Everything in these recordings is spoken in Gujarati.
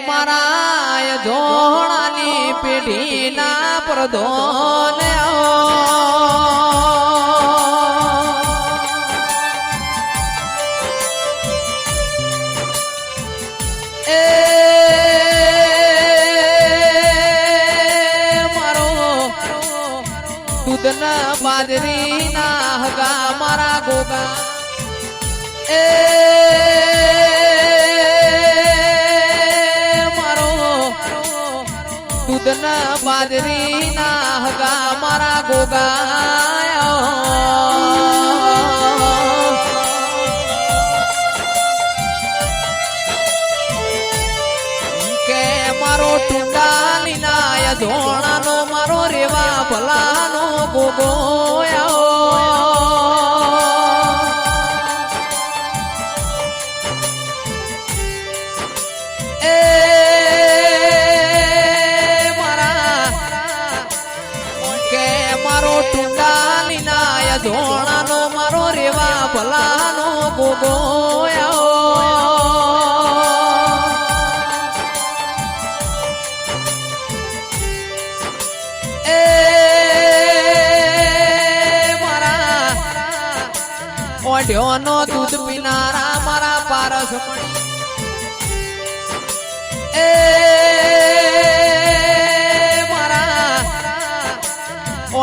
મારા ધોણાની પેઢીના પ્રધોન દૂધના બાજરીના હગા મારા ગોગા. એ દૂધના બાજરીના હગા મારા ગોગા કે મારો ટુંડાલી નાય ધોણાનો મારો રેવા ભલાનો ગોગો ધોણાનો મારો રેવા ભલાનો ગોગો ઓઢ્યોનો દૂધ પીનારા મારા પારસ મણી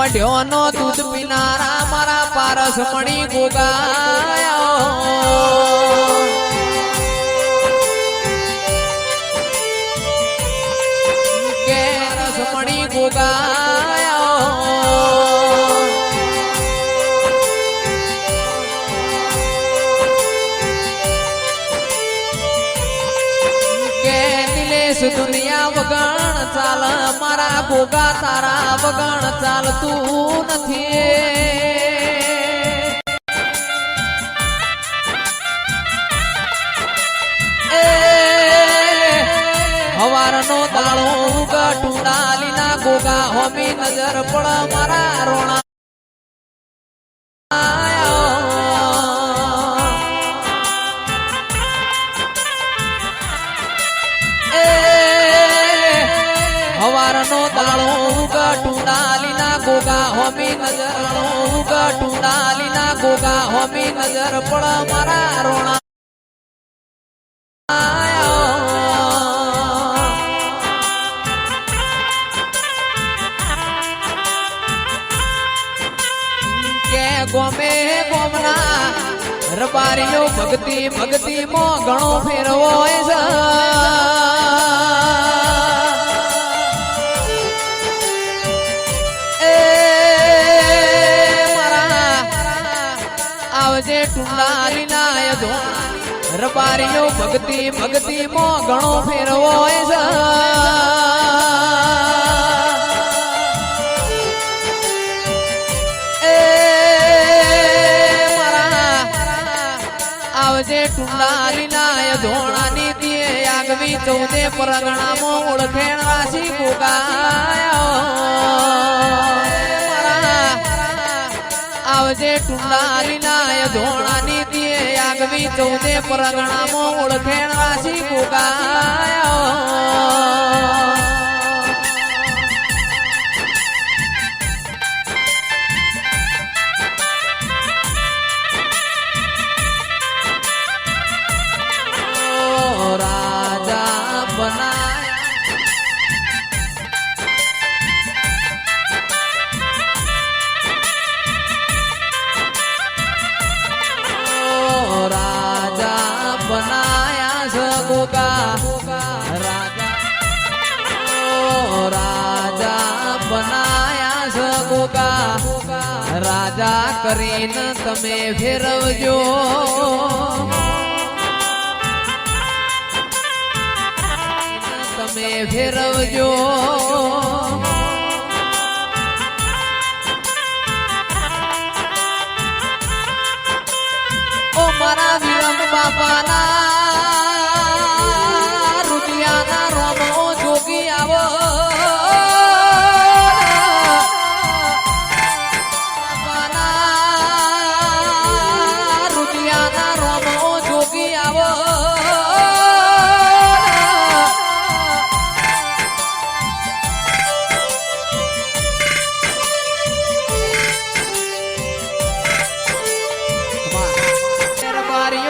ઓઢ્યોનો દૂધ પીનારા મારા પારસ મણી ગોગાયો કે રસમણી ગોગાયો કે નિલેશ દુનિયા ચાલ, મારા ભોગા તારા વગણ ચાલતું નથી. હવારનો દાળો ઉગા, ટુંડાલીના ગોગા હોમી નજર પડ, મારા રોણા. હવારનો દાળો ઉગા ના ગોગા હોમી નજર ઉગા ના ગોગા હોમી નજર પડ મારા રોણા. ગોમે ગોમના રબારીઓ ભક્તિ ભક્તિ ઘણો ફેરવો છે આવજે ટુંડાલી નાય જો રબારીઓ ભક્તિ ભક્તિ મો ઘણો ફેરવો છે આવજે ટુંડાલી નાય ધોણાની દિયે આગવી ચૌદે પરગણામાં ઓળખેણ રાશિ ગોગાયો આવજે ટુંડાલી નાય ધોણાની દિયે આગવી ચૌદે પરગણામાં ઓળખેણ રાશિ બનાયા છે ગોગા રાજા ઓ રાજા બનાયા છે ગોગા રાજા કરીને તમે ફેરવજો તમે ફેરવજો ઓ મારા વિરમ બાપાના